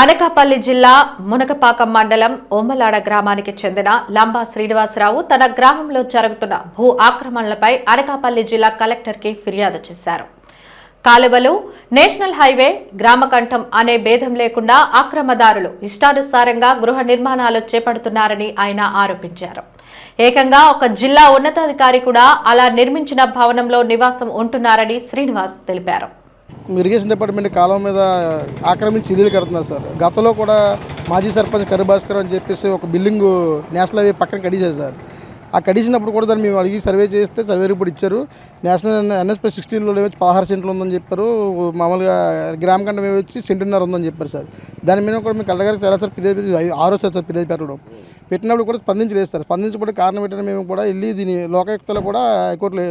అనకాపల్లి జిల్లా మునకపాక మండలం ఓమలాడ గ్రామానికి చెందిన లంబా శ్రీనివాసరావు తన గ్రామంలో జరుగుతున్న భూ ఆక్రమణలపై అనకాపల్లి జిల్లా కలెక్టర్కి ఫిర్యాదు చేశారు. కాలువలు నేషనల్ హైవే గ్రామకంఠం అనే భేదం లేకుండా ఆక్రమదారులు ఇష్టానుసారంగా గృహ నిర్మాణాలు చేపడుతున్నారని ఆయన ఆరోపించారు. ఏకంగా ఒక జిల్లా ఉన్నతాధికారి కూడా అలా నిర్మించిన భవనంలో నివాసం ఉంటున్నారని శ్రీనివాస్ తెలిపారు. ఇరిగేషన్ డిపార్ట్మెంట్ కాలం మీద ఆక్రమించి ఇల్లు కడుతున్నారు సార్. గతంలో కూడా మాజీ సర్పంచ్ కరిభాస్కర్ అని చెప్పేసి ఒక బిల్డింగ్ నేషనల్ హైవే పక్కన కడిచారు సార్. ఆ కడిసినప్పుడు కూడా దాన్ని మేము అడిగి సర్వే చేస్తే సర్వే రిపోర్ట్ ఇచ్చారు. నేషనల్ ఎన్ఎస్పీ సిక్స్టీన్లో వచ్చి పదహారు సెంట్లు ఉందని చెప్పారు. మామూలుగా గ్రామ కంటే మేము వచ్చి సెంటున్నర ఉందని చెప్పారు సార్. దాని మీద కూడా మేము కళ్ళగారికి చాలా సార్ ఫిర్యాదు ఆరో సార్ సార్ ఫిర్యాదు పెట్టడం. పెట్టినప్పుడు కూడా స్పందించలేదు సార్. స్పందించబడి కారణం ఏంటంటే మేము కూడా వెళ్ళి దీని లోకాయుక్తలో కూడా హైకోర్టులో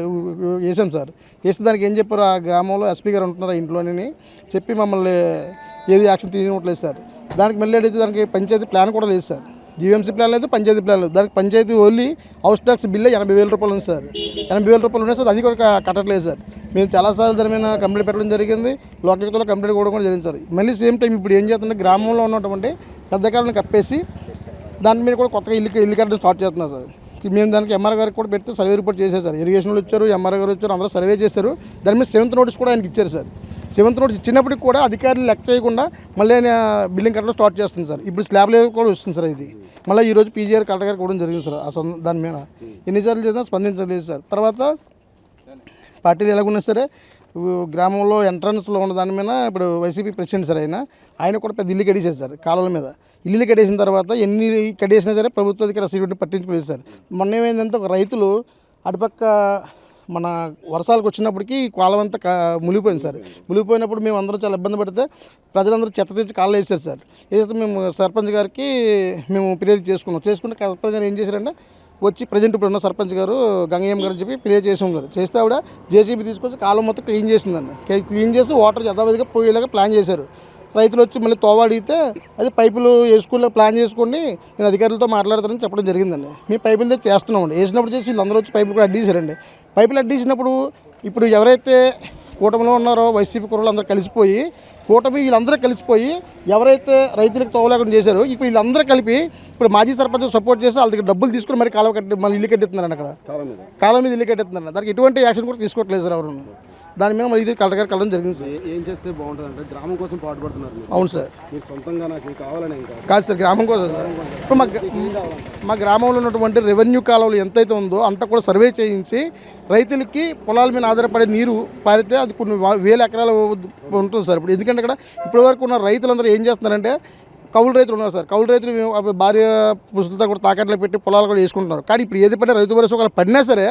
వేసాం సార్. వేస్తే దానికి ఏం చెప్పారు ఆ గ్రామంలో ఎస్పీ గారు ఉంటున్నారు ఆ ఇంట్లోని చెప్పి మమ్మల్ని ఏది యాక్షన్ తీసుకోవట్లేదు సార్. దానికి మళ్ళీ అడిగితే దానికి పంచాయతీ ప్లాన్ కూడా లేదు సార్. జీవీఎంసీ ప్లాన్ లేదు పంచాయతీ ప్లాన్ లేదు. దానికి panchayat only house tax bill ఎనభై వేల రూపాయలు ఉంది సార్. ఎనభై వేల రూపాయలు ఉన్నాయి సార్ అది కూడా కట్టట్లేదు సార్. మేము చాలాసార్లు దాని మీద కంప్లైంట్ పెట్టడం జరిగింది. లోకయుక్తలో కంప్లైంట్ కూడా కూడా జరిగింది సార్. మళ్ళీ సేమ్ టైం ఇప్పుడు ఏం చేస్తుంటే గ్రామంలో ఉన్నటువంటి పెద్ద కాలను కప్పేసి దాని మీద కూడా కొత్తగా ఇల్లు ఇల్లు కట్టడం స్టార్ట్ చేస్తున్నారు సార్. మేము దానికి ఎంఆర్ గారికి కూడా పెడితే సర్వే రిపోర్ట్ చేశారు సార్. ఇరిగేషన్లో వచ్చారు ఎంఆర్ గారు వచ్చారు అందరూ సర్వే చేశారు. దాని మీద సెవెంత్ నోటీస్ కూడా ఆయనకి ఇచ్చారు సార్. సెవెంత్ నోటీస్ ఇచ్చినప్పటికి కూడా అధికారులు లెక్క చేయకుండా మళ్ళీ ఆయన బిల్డింగ్ కట్టడం స్టార్ట్ చేస్తుంది సార్. ఇప్పుడు స్లాబ్ లేదు కూడా వస్తుంది సార్ ఇది. మళ్ళీ ఈరోజు పీజీఆర్ కలెక్టర్ గారికి కూడా జరిగింది సార్ ఆ దాని మీద. ఎన్నిసార్లు చేసినా స్పందించలేదు సార్. తర్వాత పార్టీలు ఎలాగున్నా సరే గ్రామంలో ఎంట్రన్స్లో ఉన్న దాని మీద ఇప్పుడు వైసీపీ ప్రెసిడెంట్ సార్ ఆయన ఆయన కూడా పెద్ద ఇల్లు కడిగేశారు సార్ కాలువల మీద. ఇల్లు కడిగేసిన తర్వాత ఎన్ని కట్టేసినా సరే ప్రభుత్వ అధికారి సీటు పట్టించుకోలేదు సార్. మొన్న ఏమైందంటే ఒక రైతులు అటుపక్క మన వర్షాలకు వచ్చినప్పటికీ ఈ కాలువ అంతా మునిగిపోయింది సార్. మునిగిపోయినప్పుడు మేము అందరం చాలా ఇబ్బంది పడితే ప్రజలందరూ చెత్త తెచ్చి కాళ్ళు వేసారు సార్ వేస్తే మేము సర్పంచ్ గారికి మేము ఫిర్యాదు చేసుకున్నాం. చేసుకుంటే సర్పంచ్ గారు ఏం చేశారంటే వచ్చి ప్రజెంట్ ఇప్పుడు ఉన్న సర్పంచ్ గారు గంగయ్యం గారు అని చెప్పి ప్రే చేసి ఉన్నారు. చేస్తే ఆవిడ జేసీబీ తీసుకొచ్చి కాలం మొత్తం క్లీన్ చేసిందండి. క్లీన్ చేసి వాటర్ యథావిధిగా పోయేలాగా ప్లాన్ చేశారు. రైతులు వచ్చి మళ్ళీ తోవ అడిగితే అది పైపులు వేసుకునే ప్లాన్ చేసుకోండి నేను అధికారులతో మాట్లాడతానని చెప్పడం జరిగిందండి. మీ పైపులు తెచ్చి చేస్తున్నామండి వేసినప్పుడు చేసి వీళ్ళందరూ వచ్చి పైపులు కూడా అడ్డేసారండి. పైపులు అడ్డేసినప్పుడు ఇప్పుడు ఎవరైతే కూటమిలో ఉన్నారో వైసీపీ కుర్రలు అందరూ కలిసిపోయి కూటమి వీళ్ళందరూ కలిసిపోయి ఎవరైతే రైతులకు తోవలేకుండా చేశారో ఇప్పుడు వీళ్ళందరూ కలిపి ఇప్పుడు మాజీ సర్పంచ్ సపోర్ట్ చేసి వాళ్ళ దగ్గర డబ్బులు తీసుకుని మరి కాలువ కట్టి మళ్ళీ ఇల్లు కట్టిస్తున్నారండి అక్కడ. కాలం మీద. ఇల్లు కట్టిస్తున్నారు దానికి ఎటువంటి యాక్షన్ కూడా తీసుకోవట్లేదు సార్ ఎవరు. దాని మీద మరి ఇది కలెక్టర్ గారు కలవడం జరిగింది సార్. ఏ- చేస్తే బాగుంటుంది అంటే గ్రామం కోసం పాటుపడుతున్నారు అవును సార్. మీరు సొంతంగా నాకు కావాలని కాదు. సార్ గ్రామం కోసం ఇప్పుడు మా మా గ్రామంలో ఉన్నటువంటి రెవెన్యూ కాలువలు ఎంతైతే ఉందో అంతా కూడా సర్వే చేయించి రైతులకి పొలాల మీద ఆధారపడే నీరు పారితే అది కొన్ని వేల ఎకరాలు ఉంటుంది సార్. ఇప్పుడు ఎందుకంటే ఇక్కడ ఇప్పటి వరకు ఉన్న రైతులందరూ ఏం చేస్తున్నారంటే కౌలు రైతులు ఉన్నారు సార్. కౌలు రైతులు మేము భార్య పుస్తకాలు కూడా తాకట్లో పెట్టి పొలాలు కూడా వేసుకుంటున్నారు. కానీ ఇప్పుడు ఏది పడినా రైతు భరోసా ఒకవేళ పడినా సరే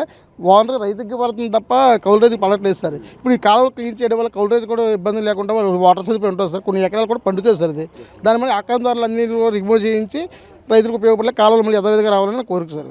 ఓనర్ రైతుకి పడుతుంది తప్ప కౌలు రైతుకి పడట్లేదు సార్. ఇప్పుడు ఈ కాలువలు క్లీన్ చేయడం వల్ల కౌలు రైతు కూడా ఇబ్బంది లేకుండా వాళ్ళు వాటర్ సదుపాయం ఉంటుంది సార్. కొన్ని ఎకరాలు కూడా పండుతుంది సార్ ఇది. దాని మీద అక్రమదారులు అన్ని రిమూవ్ చేయించి రైతులకు ఉపయోగపడే కాలువలు మళ్ళీ యథావిధిగా రావాలని కోరిక సార్.